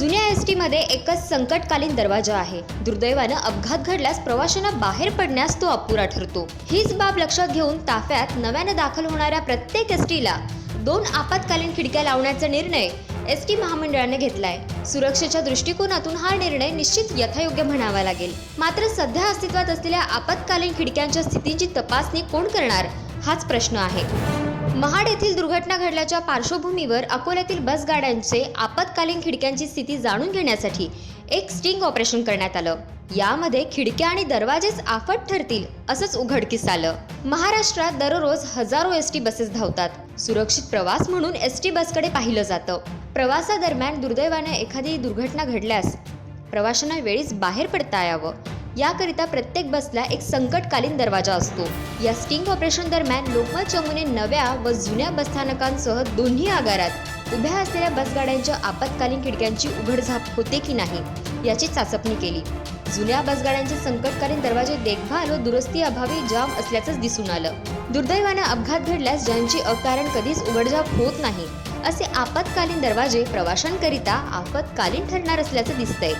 जुन्या एस टीमध्ये एकच संकटकालीन दरवाजा आहे. दुर्दैवानं अपघात घडल्यास प्रवाशांना बाहेर पडण्यास तो अपुरा ठरतो. हीच बाब लक्षात घेऊन ताफ्यात नव्यानं दाखल होणाऱ्या प्रत्येक एस टीला दोन आपत्कालीन खिडक्या लावण्याचा निर्णय एस टी महामंडळाने घेतलाय. सुरक्षेच्या दृष्टिकोनातून हा निर्णय निश्चित यथायोग्य म्हणावा लागेल. मात्र सध्या अस्तित्वात असलेल्या आपत्कालीन खिडक्यांच्या स्थितीची तपासणी कोण करणार हाच प्रश्न आहे. महाड येथील दुर्घटना घडल्याच्या पार्श्वभूमीवर अकोल्यातील बस गाड्यांचे आपत्कालीन खिडक्यांची स्थिती जाणून घेण्यासाठी एक स्टिंग ऑपरेशन करण्यात आलं. यामध्ये खिडक्या आणि दरवाजेच आफत ठरतील असंच उघडकीस आलं. महाराष्ट्रात दररोज हजारो एस टी बसेस धावतात. सुरक्षित प्रवास म्हणून एस टी बसकडे पाहिलं जातं. प्रवासादरम्यान दुर्दैवाने एखादी दुर्घटना घडल्यास प्रवाशांना वेळीच बाहेर पडता यावं. याकरिता प्रत्येक बसला एक संकटकालीन दरवाजा असतो. या स्टिंग ऑपरेशन दरम्यान लोकमत चमूने नव्या व जुन्या बसस्थानकांसह दोन्ही आगारात उभ्या असलेल्या बसगाड्यांच्या आपत्कालीन खिडक्यांची उघडझाप होते की नाही याची चाचपणी केली. जुन्या बसगाड्यांचे संकटकालीन दरवाजे देखभाल व दुरुस्ती अभावी जाम असल्याचंच दिसून आलं. दुर्दैवानं अपघात घडल्यास ज्यांची अकारण कधीच उघडझाप होत नाही असे आपत्कालीन दरवाजे प्रवाशांकरिता आपत्कालीन ठरणार असल्याचं दिसतंय.